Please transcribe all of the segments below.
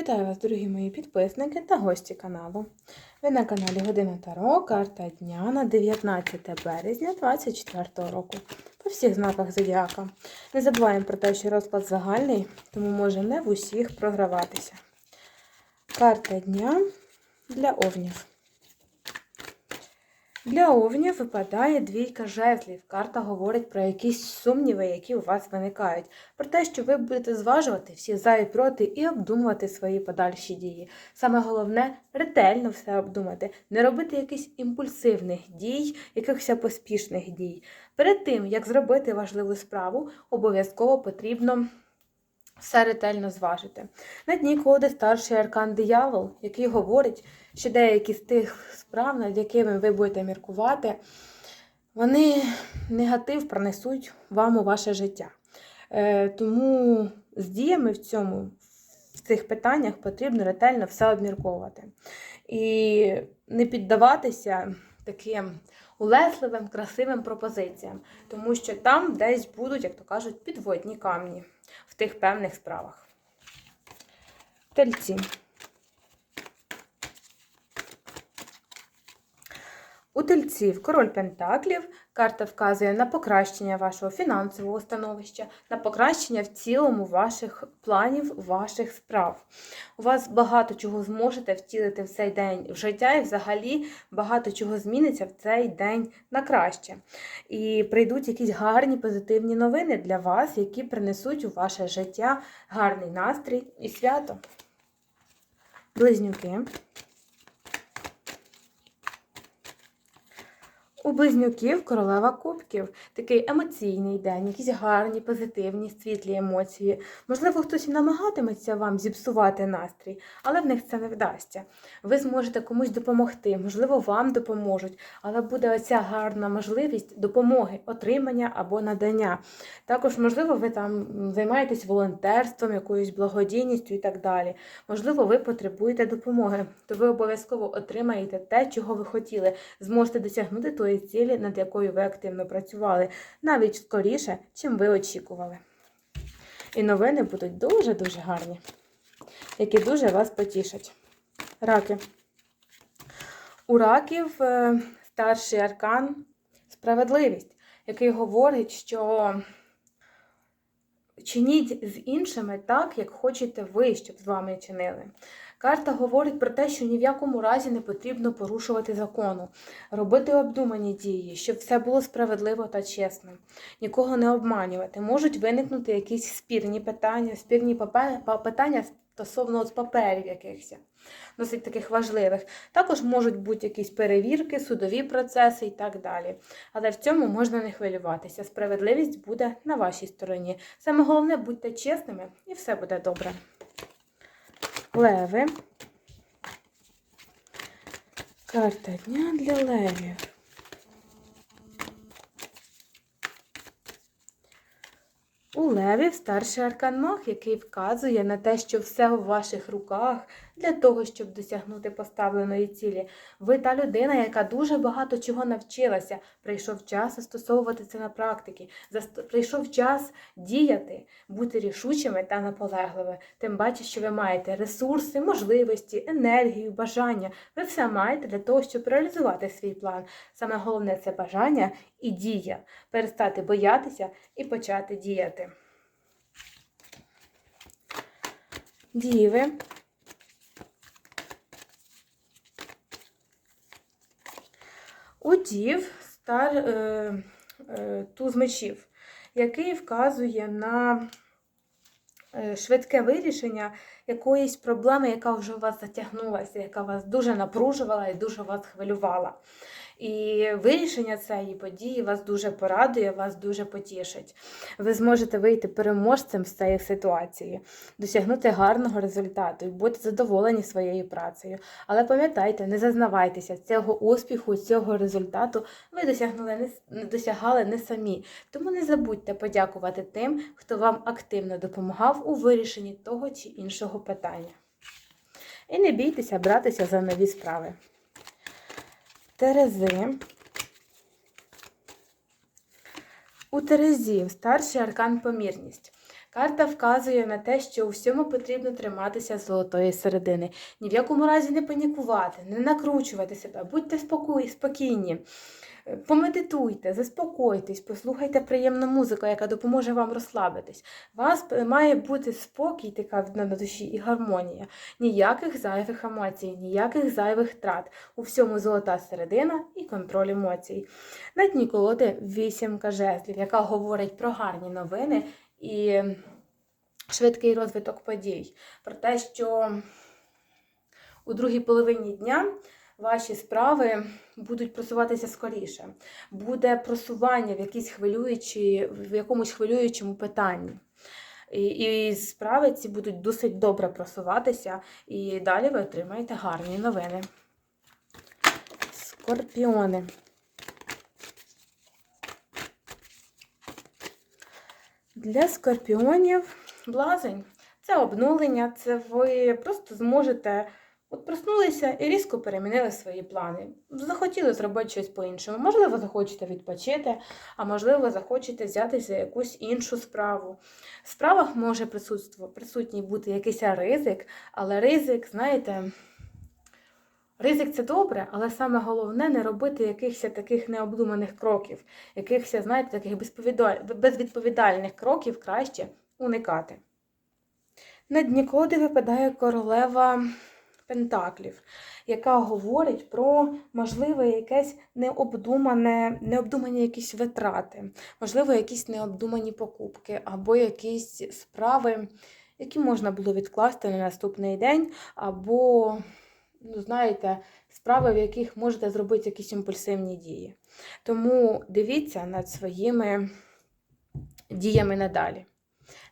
Вітаю вас, дорогі мої підписники та гості каналу. Ви на каналі Година Таро, карта дня на 19 березня 2024 року. По всіх знаках зодіака. Не забуваємо про те, що розклад загальний, тому може не в усіх програватися. Карта дня для овнів. Для овнів випадає двійка жезлів. Карта говорить про якісь сумніви, які у вас виникають. Про те, що ви будете зважувати всі за і проти і обдумувати свої подальші дії. Саме головне ретельно все обдумати, не робити якихось імпульсивних дій, якихось поспішних дій. Перед тим, як зробити важливу справу, обов'язково потрібно. Все ретельно зважити. На дні колоди старший аркан диявол, який говорить, що деякі з тих справ, над якими ви будете міркувати, вони негатив принесуть вам у ваше життя. Е, тому з діями в цьому, в цих питаннях потрібно ретельно все обмірковувати. І не піддаватися таким улесливим, красивим пропозиціям, тому що там десь будуть, як то кажуть, підводні камні в тих певних справах. Тельці. У король Пентаклів карта вказує на покращення вашого фінансового становища, на покращення в цілому ваших планів, ваших справ. У вас багато чого зможете втілити в цей день в життя, і взагалі багато чого зміниться в цей день на краще. І прийдуть якісь гарні позитивні новини для вас, які принесуть у ваше життя гарний настрій і свято. Близнюки. У близнюків королева кубків. Такий емоційний день, якісь гарні, позитивні, світлі емоції. Можливо, хтось намагатиметься вам зіпсувати настрій, але в них це не вдасться. Ви зможете комусь допомогти, можливо, вам допоможуть, але буде оця гарна можливість допомоги, отримання або надання. Також, можливо, ви там займаєтесь волонтерством, якоюсь благодійністю і так далі. Можливо, ви потребуєте допомоги, то ви обов'язково отримаєте те, чого ви хотіли, зможете досягнути тої цілі, над якою ви активно працювали, навіть скоріше, чим ви очікували. І новини будуть дуже-дуже гарні, які дуже вас потішать. Раки. У раків е, старший аркан справедливість, який говорить, що чиніть з іншими так, як хочете ви, щоб з вами чинили. Карта говорить про те, що ні в якому разі не потрібно порушувати закону, робити обдумані дії, щоб все було справедливо та чесно, нікого не обманювати. Можуть виникнути якісь спірні питання, спірні питання стосовно паперів якихось, досить таких важливих. Також можуть бути якісь перевірки, судові процеси і так далі. Але в цьому можна не хвилюватися. Справедливість буде на вашій стороні. Саме головне, будьте чесними, і все буде добре. Леви. Карта дня для левів. У левів старший аркан мох, який вказує на те, що все в ваших руках для того, щоб досягнути поставленої цілі. Ви та людина, яка дуже багато чого навчилася. Прийшов час застосовувати це на практиці. Прийшов час діяти, бути рішучими та наполегливими. Тим паче, що ви маєте ресурси, можливості, енергію, бажання. Ви все маєте для того, щоб реалізувати свій план. Саме головне це бажання і дія. Перестати боятися і почати діяти. Діви. У дів стар е, е, туз мечів, який вказує на е, швидке вирішення якоїсь проблеми, яка вже у вас затягнулася, яка вас дуже напружувала і дуже вас хвилювала. І вирішення цієї події вас дуже порадує, вас дуже потішить. Ви зможете вийти переможцем з цієї ситуації, досягнути гарного результату і бути задоволені своєю працею. Але пам'ятайте, не зазнавайтеся цього успіху, цього результату ви досягнули не досягали не самі. Тому не забудьте подякувати тим, хто вам активно допомагав у вирішенні того чи іншого питання. І не бійтеся братися за нові справи. Терези. У Терезі старший аркан помірність. Карта вказує на те, що у всьому потрібно триматися золотої середини. Ні в якому разі не панікувати, не накручувати себе, будьте спокій, спокійні. Е, Помедитуйте, заспокойтесь, послухайте приємну музику, яка допоможе вам розслабитись. У вас має бути спокій така на душі і гармонія. Ніяких зайвих емоцій, ніяких зайвих трат. У всьому золота середина і контроль емоцій. На дні колоди вісімка жезлів, яка говорить про гарні новини і швидкий розвиток подій. Про те, що у другій половині дня ваші справи будуть просуватися скоріше. Буде просування в якійсь хвилюючій, в якомусь хвилюючому питанні. І, і справи ці будуть досить добре просуватися, і далі ви отримаєте гарні новини. Скорпіони. Для скорпіонів блазень це обнулення, це ви просто зможете от проснулися і різко перемінили свої плани. Захотіли зробити щось по-іншому. Можливо, захочете відпочити, а можливо, захочете взятися за якусь іншу справу. В справах може присутній бути якийсь ризик, але ризик, знаєте. Ризик це добре, але саме головне не робити якихось таких необдуманих кроків, якихось, знаєте, таких безвідповідальних кроків краще уникати. На дні випадає королева Пентаклів, яка говорить про можливе якесь необдумане, необдумані якісь витрати, можливо, якісь необдумані покупки або якісь справи, які можна було відкласти на наступний день, або ну, знаєте, справи, в яких можете зробити якісь імпульсивні дії. Тому дивіться над своїми діями надалі.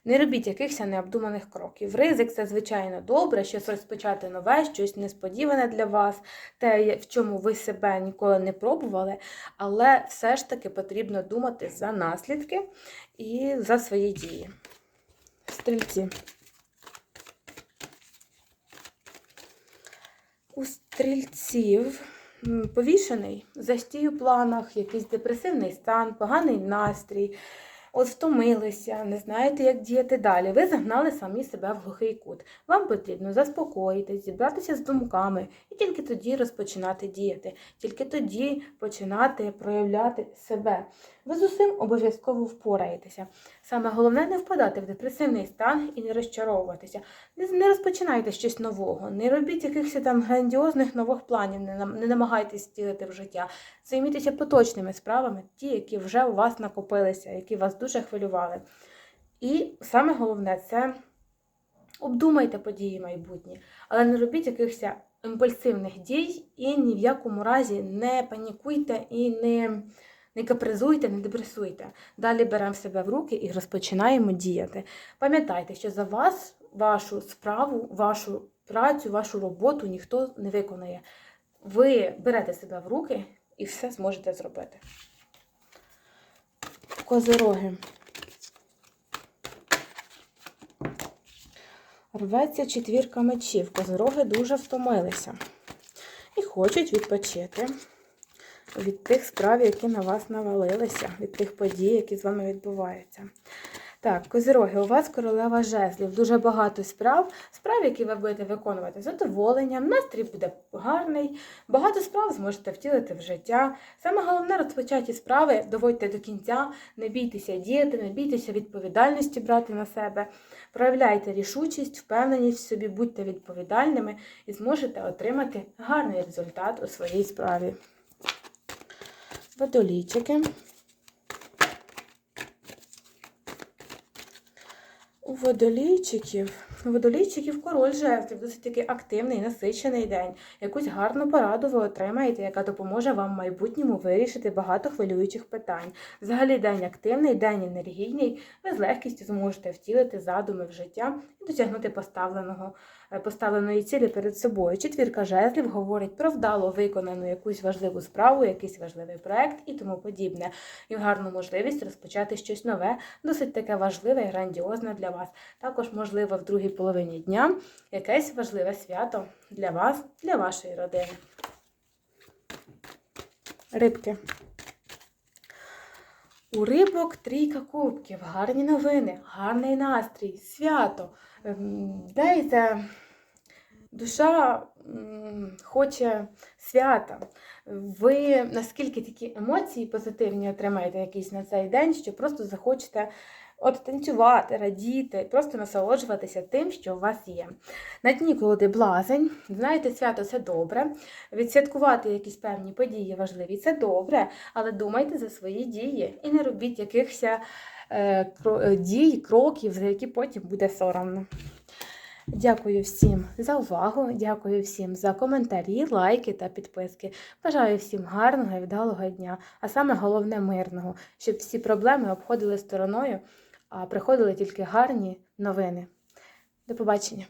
Не робіть якихось необдуманих кроків. Ризик це, звичайно, добре, щось розпочати нове, щось несподіване для вас, те, в чому ви себе ніколи не пробували, але все ж таки потрібно думати за наслідки і за свої дії. Стрільці. У стрільців повішений застій у планах, якийсь депресивний стан, поганий настрій. От втомилися, не знаєте, як діяти далі. Ви загнали самі себе в глухий кут. Вам потрібно заспокоїтись, зібратися з думками і тільки тоді розпочинати діяти, тільки тоді починати проявляти себе. Ви з усім обов'язково впораєтеся. Саме головне не впадати в депресивний стан і не розчаровуватися. Не, розпочинайте щось нового, не робіть якихось там грандіозних нових планів, не, намагайтесь втілити в життя. Займітеся поточними справами, ті, які вже у вас накопилися, які вас дуже хвилювали. І саме головне це обдумайте події майбутні, але не робіть якихось імпульсивних дій і ні в якому разі не панікуйте і не, не капризуйте, не депресуйте. Далі беремо себе в руки і розпочинаємо діяти. Пам'ятайте, що за вас, вашу справу, вашу працю, вашу роботу ніхто не виконає. Ви берете себе в руки і все зможете зробити. Козироги. Рветься четвірка мечів. Козироги дуже втомилися і хочуть відпочити від тих справ, які на вас навалилися, від тих подій, які з вами відбуваються. Так, козироги, у вас королева жезлів, дуже багато справ, справ, які ви будете виконувати з задоволенням, настрій буде гарний, багато справ зможете втілити в життя. Саме головне розпочаті справи доводьте до кінця, не бійтеся діяти, не бійтеся відповідальності брати на себе. Проявляйте рішучість, впевненість в собі, будьте відповідальними і зможете отримати гарний результат у своїй справі. Водолійчики. У водолійчиків, водолійчиків король жезлів, досить такий активний, насичений день. Якусь гарну пораду ви отримаєте, яка допоможе вам в майбутньому вирішити багато хвилюючих питань. Взагалі день активний, день енергійний. Ви з легкістю зможете втілити задуми в життя і досягнути поставленого, е, поставленої цілі перед собою. Четвірка жезлів говорить про вдало виконану якусь важливу справу, якийсь важливий проект і тому подібне. І гарну можливість розпочати щось нове, досить таке важливе і грандіозне для вас. Також, можливо, в другій половині дня якесь важливе свято для вас, для вашої родини. Рибки. У рибок трійка кубків, гарні новини, гарний настрій, свято. Ем, Дайте душа хоче свята. Ви наскільки такі емоції позитивні отримаєте якісь на цей день, що просто захочете от танцювати, радіти, просто насолоджуватися тим, що у вас є. На дні колоди блазень, знаєте, свято це добре. Відсвяткувати якісь певні події важливі це добре, але думайте за свої дії і не робіть якихось е, е, дій, кроків, за які потім буде соромно. Дякую всім за увагу, дякую всім за коментарі, лайки та підписки. Бажаю всім гарного і вдалого дня, а саме головне мирного, щоб всі проблеми обходили стороною, приходили тільки гарні новини. До побачення!